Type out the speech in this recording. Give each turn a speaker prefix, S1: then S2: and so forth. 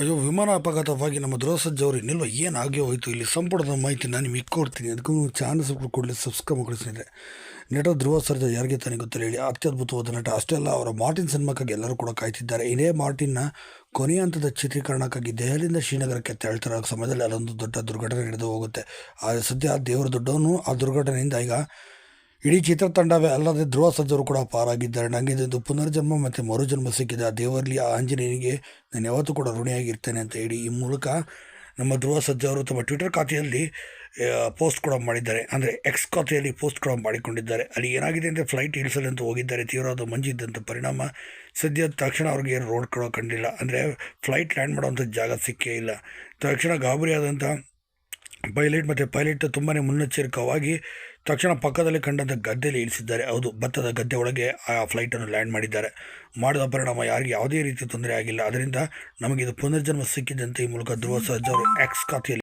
S1: ಅಯ್ಯೋ, ವಿಮಾನ ಅಪಘಾತವಾಗಿ ನಮ್ಮ ದುರಸಜ್ಜ ಅವರು ಇನ್ನೆಲ್ಲೋ ಏನಾಗಿ ಹೋಯಿತು. ಇಲ್ಲಿ ಸಂಪುಟದ ಮಾಹಿತಿ ನಾನು ನಿಮಗೆ ಕೊಡ್ತೀನಿ. ಅದಕ್ಕೂ ಚಾನಲ್ ಸಬ್ಸ್ಕ್ರೈಬ್ ಕೊಡಲಿ ಸಬ್ಸ್ಕ್ರೈಬ್ ಮಾಡಿಸಿದ್ರೆ ನಟ ಧ್ರುವ ಸರ್ಜಾ ಯಾರಿಗೆ ತಾನೇ ಗೊತ್ತಿಲ್ಲ ಹೇಳಿ. ಅತ್ಯದ್ಭುತವಾದ ನಟ ಅಷ್ಟೇ ಅಲ್ಲ, ಅವರ ಮಾರ್ಟಿನ್ ಸಿನಿಮಾಕ್ಕಾಗಿ ಎಲ್ಲರೂ ಕೂಡ ಕಾಯ್ತಿದ್ದಾರೆ. ಇದೇ ಮಾರ್ಟಿನ್ನ ಕೊನೆಯ ಹಂತದ ಚಿತ್ರೀಕರಣಕ್ಕಾಗಿ ದೆಹಲಿಯಿಂದ ಶ್ರೀನಗರಕ್ಕೆ ತೆರಳ್ತಿರೋ ಸಮಯದಲ್ಲಿ ಅಲ್ಲೊಂದು ದೊಡ್ಡ ದುರ್ಘಟನೆ ನಡೆದು ಹೋಗುತ್ತೆ. ಆ ಸದ್ಯ ದೇವರ ದೊಡ್ಡವನು ಆ ದುರ್ಘಟನೆಯಿಂದ ಈಗ ಇಡೀ ಚಿತ್ರತಂಡವೇ ಅಲ್ಲದೆ ಧ್ರುವ ಸಜ್ಜರು ಕೂಡ ಪಾರಾಗಿದ್ದಾರೆ. ನನಗೆ ಇದೊಂದು ಪುನರ್ಜನ್ಮ ಮತ್ತು ಮರುಜನ್ಮ ಸಿಕ್ಕಿದೆ. ಆ ದೇವರಲ್ಲಿ ಆ ಆಂಜನೇಯನಿಗೆ ನಾನು ಯಾವತ್ತೂ ಕೂಡ ಋಣಿಯಾಗಿರ್ತೇನೆ ಅಂತ ಹೇಳಿ ಈ ಮೂಲಕ ನಮ್ಮ ಧ್ರುವ ಸಜ್ಜವರು ತಮ್ಮ ಟ್ವಿಟರ್ ಖಾತೆಯಲ್ಲಿ ಪೋಸ್ಟ್ ಕೂಡ ಮಾಡಿದ್ದಾರೆ. ಅಂದರೆ ಎಕ್ಸ್ ಖಾತೆಯಲ್ಲಿ ಪೋಸ್ಟ್ ಕೂಡ ಮಾಡಿಕೊಂಡಿದ್ದಾರೆ. ಅಲ್ಲಿ ಏನಾಗಿದೆ ಅಂದರೆ ಫ್ಲೈಟ್ ಇಳಿಸಲು ಅಂತ ಹೋಗಿದ್ದಾರೆ ತೀವ್ರವಾದ ಮಂಜಿದ್ದಂಥ ಪರಿಣಾಮ. ಸದ್ಯ ತಕ್ಷಣ ಅವ್ರಿಗೆ ರೋಡ್ ಕೂಡ ಕಂಡಿಲ್ಲ. ಅಂದರೆ ಫ್ಲೈಟ್ ಲ್ಯಾಂಡ್ ಮಾಡೋವಂಥ ಜಾಗ ಸಿಕ್ಕೇ ಇಲ್ಲ. ತಕ್ಷಣ ಗಾಬರಿಯಾದಂಥ ಪೈಲಟ್ ಮತ್ತು ಪೈಲಟ್ ತುಂಬಾ ಮುನ್ನೆಚ್ಚರಿಕವಾಗಿ ತಕ್ಷಣ ಪಕ್ಕದಲ್ಲಿ ಕಂಡಂಥ ಗದ್ದೆಯಲ್ಲಿ ಇಳಿಸಿದ್ದಾರೆ. ಹೌದು, ಭತ್ತದ ಗದ್ದೆ ಒಳಗೆ ಆ ಫ್ಲೈಟನ್ನು ಲ್ಯಾಂಡ್ ಮಾಡಿದ್ದಾರೆ. ಮಾಡಿದ ಪರಿಣಾಮ ಯಾರಿಗೆ ಯಾವುದೇ ರೀತಿ ತೊಂದರೆ ಆಗಿಲ್ಲ. ಅದರಿಂದ ನಮಗಿದು ಪುನರ್ಜನ್ಮ ಸಿಕ್ಕಿದಂತೆ ಈ ಮೂಲಕ ಧ್ರುವ ಸರ್ಜಾ ಅವರು ಎಕ್ಸ್ ಖಾತೆಯಲ್ಲಿ